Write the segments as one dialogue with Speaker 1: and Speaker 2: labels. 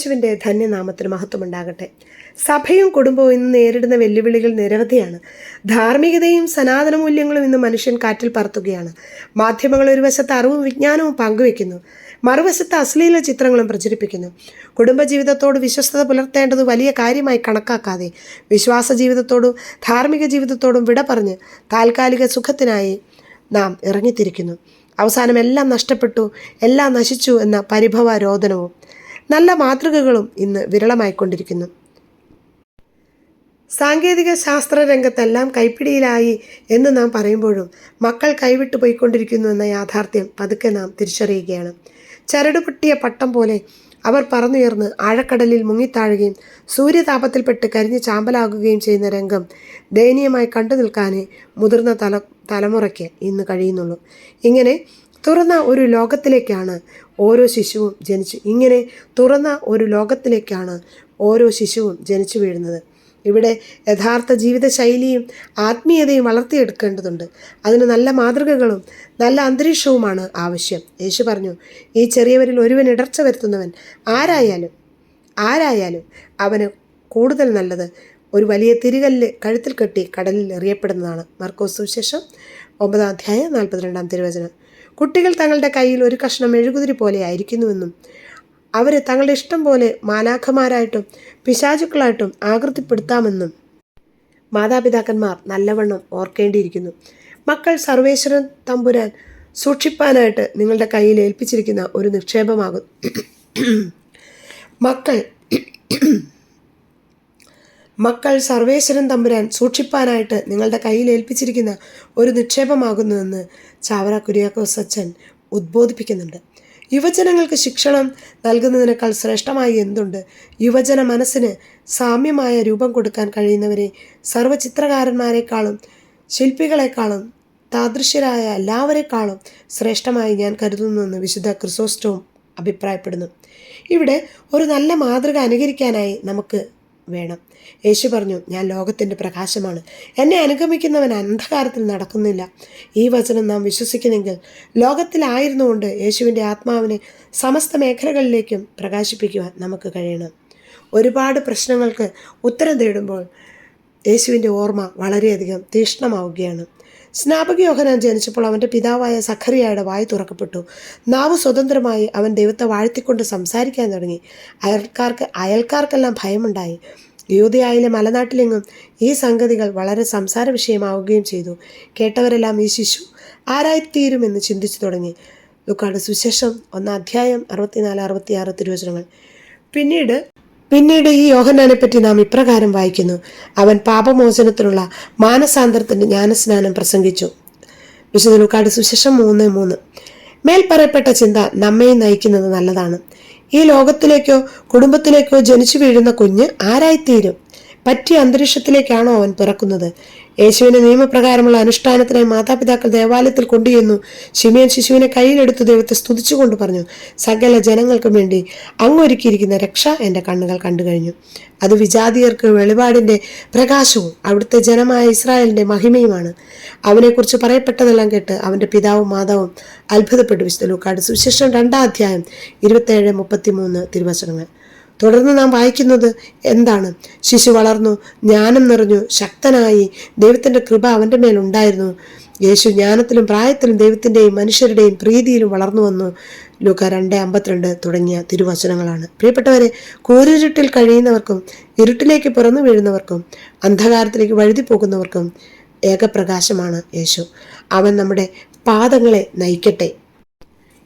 Speaker 1: യേശുവിന്റെ ധന്യനാമത്തിന് മഹത്വമുണ്ടാകട്ടെ. സഭയും കുടുംബവും ഇന്ന് നേരിടുന്ന വെല്ലുവിളികൾ നിരവധിയാണ്. ധാർമ്മികതയും സനാതന മൂല്യങ്ങളും ഇന്ന് മനുഷ്യൻ കാറ്റിൽ പറത്തുകയാണ്. മാധ്യമങ്ങൾ ഒരു വശത്ത് അറിവും വിജ്ഞാനവും പങ്കുവെക്കുന്നു മറുവശത്ത് അശ്ലീല ചിത്രങ്ങളും പ്രചരിപ്പിക്കുന്നു. കുടുംബജീവിതത്തോട് വിശ്വസ്തത പുലർത്തേണ്ടത് വലിയ കാര്യമായി കണക്കാക്കാതെ വിശ്വാസ ജീവിതത്തോടും ധാർമ്മിക ജീവിതത്തോടും വിട പറഞ്ഞ് താൽക്കാലിക സുഖത്തിനായി നാം ഇറങ്ങിത്തിരിക്കുന്നു. അവസാനം എല്ലാം നഷ്ടപ്പെട്ടു എല്ലാം നശിച്ചു എന്ന പരിഭവ രോദനവും നല്ല മാതൃകകളും ഇന്ന് വിരളമായിക്കൊണ്ടിരിക്കുന്നു. സാങ്കേതിക ശാസ്ത്ര രംഗത്തെല്ലാം കൈപ്പിടിയിലായി എന്ന് നാം പറയുമ്പോഴും മക്കൾ കൈവിട്ടു പോയിക്കൊണ്ടിരിക്കുന്നു എന്ന യാഥാർത്ഥ്യം പതുക്കെ നാം തിരിച്ചറിയുകയാണ്. ചരടുപൊട്ടിയ പട്ടം പോലെ അവർ പറന്നുയർന്ന് ആഴക്കടലിൽ മുങ്ങിത്താഴുകയും സൂര്യതാപത്തിൽപ്പെട്ട് കരിഞ്ഞ് ചാമ്പലാകുകയും ചെയ്യുന്ന രംഗം ദയനീയമായി കണ്ടു നിൽക്കാനേ മുതിർന്ന തല തലമുറയ്ക്ക് ഇന്ന് കഴിയുന്നുള്ളൂ. ഇങ്ങനെ തുറന്ന ഒരു ലോകത്തിലേക്കാണ് ഓരോ ശിശുവും ജനിച്ചു ഇങ്ങനെ തുറന്ന ഒരു ലോകത്തിലേക്കാണ് ഓരോ ശിശുവും ജനിച്ചു വീഴുന്നത്. ഇവിടെ യഥാർത്ഥ ജീവിതശൈലിയും ആത്മീയതയും വളർത്തിയെടുക്കേണ്ടതുണ്ട്. അതിന് നല്ല മാതൃകകളും നല്ല അന്തരീക്ഷവുമാണ് ആവശ്യം. യേശു പറഞ്ഞു ഈ ചെറിയവരിൽ ഒരുവൻ ഇടർച്ച വരുത്തുന്നവൻ ആരായാലും ആരായാലും അവന് കൂടുതൽ നല്ലത് ഒരു വലിയ തിരികല്ല് കഴുത്തിൽ കെട്ടി കടലിൽ എറിയപ്പെടുന്നതാണ്. മർക്കോസ് സുവിശേഷം ഒമ്പതാം അധ്യായം നാൽപ്പത്തിരണ്ടാം തിരുവചനം. കുട്ടികൾ തങ്ങളുടെ കയ്യിൽ ഒരു കഷ്ണം മെഴുകുതിരി പോലെ ആയിരിക്കുന്നുവെന്നും അവരെ തങ്ങളുടെ ഇഷ്ടം പോലെ മാലാഖമാരായിട്ടും പിശാചുക്കളായിട്ടും ആകൃതിപ്പെടുത്താമെന്നും മാതാപിതാക്കന്മാർ നല്ലവണ്ണം ഓർക്കേണ്ടിയിരിക്കുന്നു. മക്കൾ സർവേശ്വരൻ തമ്പുരാൻ സൂക്ഷിപ്പാനായിട്ട് നിങ്ങളുടെ കയ്യിൽ ഏൽപ്പിച്ചിരിക്കുന്ന ഒരു നിക്ഷേപമാകും. മക്കൾ മക്കൾ സർവേശ്വരൻ തമ്പുരാൻ സൂക്ഷിപ്പാനായിട്ട് നിങ്ങളുടെ കയ്യിൽ ഏൽപ്പിച്ചിരിക്കുന്ന ഒരു നിക്ഷേപമാകുന്നുവെന്ന് ചാവറ കുര്യാക്കോസ് അച്ഛൻ ഉദ്ബോധിപ്പിക്കുന്നുണ്ട്. യുവജനങ്ങൾക്ക് ശിക്ഷണം നൽകുന്നതിനേക്കാൾ ശ്രേഷ്ഠമായി എന്തുണ്ട്? യുവജന മനസ്സിന് സാമ്യമായ രൂപം കൊടുക്കാൻ കഴിയുന്നവരെ സർവചിത്രകാരന്മാരെക്കാളും ശില്പികളെക്കാളും താദൃശ്യരായ എല്ലാവരെക്കാളും ശ്രേഷ്ഠമായി ഞാൻ കരുതുന്നുവെന്ന് വിശുദ്ധ ക്രിസോസ്റ്റവും അഭിപ്രായപ്പെടുന്നു. ഇവിടെ ഒരു നല്ല മാതൃക അനുകരിക്കാനായി നമുക്ക് വേണം. യേശു പറഞ്ഞു ഞാൻ ലോകത്തിന്റെ പ്രകാശമാണ്. എന്നെ അനുഗമിക്കുന്നവൻ അന്ധകാരത്തിൽ നടക്കുന്നില്ല. ഈ വചനം നാം വിശ്വസിക്കുന്നെങ്കിൽ ലോകത്തിലായിരുന്നുകൊണ്ട് യേശുവിന്റെ ആത്മാവിനെ സമസ്ത മേഖലകളിലേക്കും പ്രകാശിപ്പിക്കുവാൻ നമുക്ക് കഴിയണം. ഒരുപാട് പ്രശ്നങ്ങൾക്ക് ഉത്തരം തേടുമ്പോൾ യേശുവിന്റെ ഓർമ്മ വളരെയധികം തീഷ്ണമാവുകയാണ്. സ്നാപക യോഹനാൻ ജനിച്ചപ്പോൾ അവന്റെ പിതാവായ സഖറിയയുടെ വായി തുറക്കപ്പെട്ടു. നാവ് സ്വതന്ത്രമായി അവൻ ദൈവത്തെ വാഴ്ത്തിക്കൊണ്ട് സംസാരിക്കാൻ തുടങ്ങി. അയൽക്കാർക്ക് അയൽക്കാർക്കെല്ലാം ഭയമുണ്ടായി. യൂതയായിലെ മലനാട്ടിലെങ്ങും ഈ സംഗതികൾ വളരെ സംസാര വിഷയമാവുകയും ചെയ്തു. കേട്ടവരെല്ലാം ഈ ശിശു ആരായിത്തീരുമെന്ന് ചിന്തിച്ചു തുടങ്ങി. ലുക്കാട് സുശേഷം ഒന്നാം അധ്യായം അറുപത്തിനാല് അറുപത്തിയാറ് തിരുവചനങ്ങൾ. പിന്നീട് പിന്നീട് ഈ യോഹനാനെ പറ്റി നാം ഇപ്രകാരം വായിക്കുന്നു. അവൻ പാപമോചനത്തിനുള്ള മാനസാന്തരത്തിന്റെ ജ്ഞാനസ്നാനം പ്രസംഗിച്ചു. വിശുദ്ധ ലുക്കാട് സുശേഷം മൂന്ന് മൂന്ന്. മേൽ പറയപ്പെട്ട ചിന്ത നമ്മെ നയിക്കുന്നത് നല്ലതാണ്. ഈ ലോകത്തിലേക്കോ കുടുംബത്തിലേക്കോ ജനിച്ചു വീഴുന്ന കുഞ്ഞ് ആരായിത്തീരും? പറ്റിയ അന്തരീക്ഷത്തിലേക്കാണോ അവൻ പിറക്കുന്നത്? യേശുവിന്റെ നിയമപ്രകാരമുള്ള അനുഷ്ഠാനത്തിനായി മാതാപിതാക്കൾ ദേവാലയത്തിൽ കൊണ്ടുചെന്നു ശിമിയൻ ശിശുവിനെ കയ്യിലെടുത്ത് ദൈവത്തെ സ്തുതിച്ചുകൊണ്ട് പറഞ്ഞു സകല ജനങ്ങൾക്കും വേണ്ടി അങ്ങൊരുക്കിയിരിക്കുന്ന രക്ഷ എന്റെ കണ്ണുകൾ കണ്ടു കഴിഞ്ഞു അത് വിജാതിയർക്ക് വെളിപാടിന്റെ പ്രകാശവും അവിടുത്തെ ജനമായ ഇസ്രായേലിന്റെ മഹിമയുമാണ്. അവനെക്കുറിച്ച് പറയപ്പെട്ടതെല്ലാം കേട്ട് അവന്റെ പിതാവും മാതാവും അത്ഭുതപ്പെട്ടു. വിശുദ്ധ ലൂക്കാട് സുവിശേഷം രണ്ടാം അധ്യായം ഇരുപത്തേഴ് മുപ്പത്തി മൂന്ന് തിരുവചനങ്ങൾ. തുടർന്ന് നാം വായിക്കുന്നത് എന്താണ്? ശിശു വളർന്നു ജ്ഞാനം നിറഞ്ഞു ശക്തനായി ദൈവത്തിന്റെ കൃപ അവന്റെ മേലുണ്ടായിരുന്നു യേശു ജ്ഞാനത്തിലും പ്രായത്തിലും ദൈവത്തിന്റെയും മനുഷ്യരുടെയും പ്രീതിയിലും വളർന്നു വന്നു. ലൂക്ക രണ്ട് അമ്പത്തിരണ്ട് തുടങ്ങിയ തിരുവചനങ്ങളാണ്. പ്രിയപ്പെട്ടവരെ കൂരിരുട്ടിൽ കഴിയുന്നവർക്കും ഇരുട്ടിലേക്ക് പിറന്നു വീഴുന്നവർക്കും അന്ധകാരത്തിലേക്ക് വഴുതി പോകുന്നവർക്കും ഏകപ്രകാശമാണ് യേശു. അവൻ നമ്മുടെ പാദങ്ങളെ നയിക്കട്ടെ.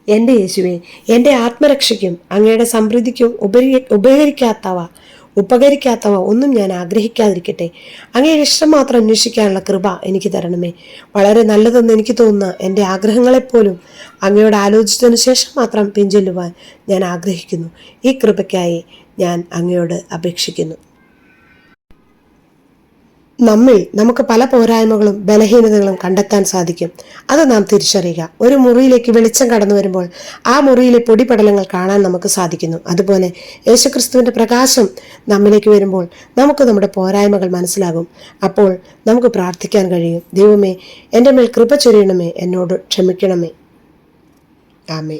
Speaker 1: എന്റെ യേശുവെ എന്റെ ആത്മരക്ഷയ്ക്കും അങ്ങയുടെ സമൃദ്ധിക്കും ഉപരി ഉപകരിക്കാത്തവ ഉപകരിക്കാത്തവ ഒന്നും ഞാൻ ആഗ്രഹിക്കാതിരിക്കട്ടെ. അങ്ങയുടെ ഇഷ്ടം മാത്രം അന്വേഷിക്കാനുള്ള കൃപ എനിക്ക് തരണമേ. വളരെ നല്ലതെന്ന് എനിക്ക് തോന്നുന്ന എന്റെ ആഗ്രഹങ്ങളെപ്പോലും അങ്ങയോട് ആലോചിച്ചതിനു ശേഷം മാത്രം പിഞ്ചൊല്ലുവാൻ ഞാൻ ആഗ്രഹിക്കുന്നു. ഈ കൃപയ്ക്കായി ഞാൻ അങ്ങയോട് അപേക്ഷിക്കുന്നു. നമ്മിൽ നമുക്ക് പല പോരായ്മകളും ബലഹീനതകളും കണ്ടെത്താൻ സാധിക്കും. അത് നാം തിരിച്ചറിയുക. ഒരു മുറിയിലേക്ക് വെളിച്ചം കടന്നു വരുമ്പോൾ ആ മുറിയിലെ പൊടിപടലങ്ങൾ കാണാൻ നമുക്ക് സാധിക്കുന്നു. അതുപോലെ യേശുക്രിസ്തുവിന്റെ പ്രകാശം നമ്മിലേക്ക് വരുമ്പോൾ നമുക്ക് നമ്മുടെ പോരായ്മകൾ മനസ്സിലാകും. അപ്പോൾ നമുക്ക് പ്രാർത്ഥിക്കാൻ കഴിയും. ദൈവമേ എന്റെ മേൽ കൃപ ചൊരിയണമേ. എന്നോട് ക്ഷമിക്കണമേ. ആമേ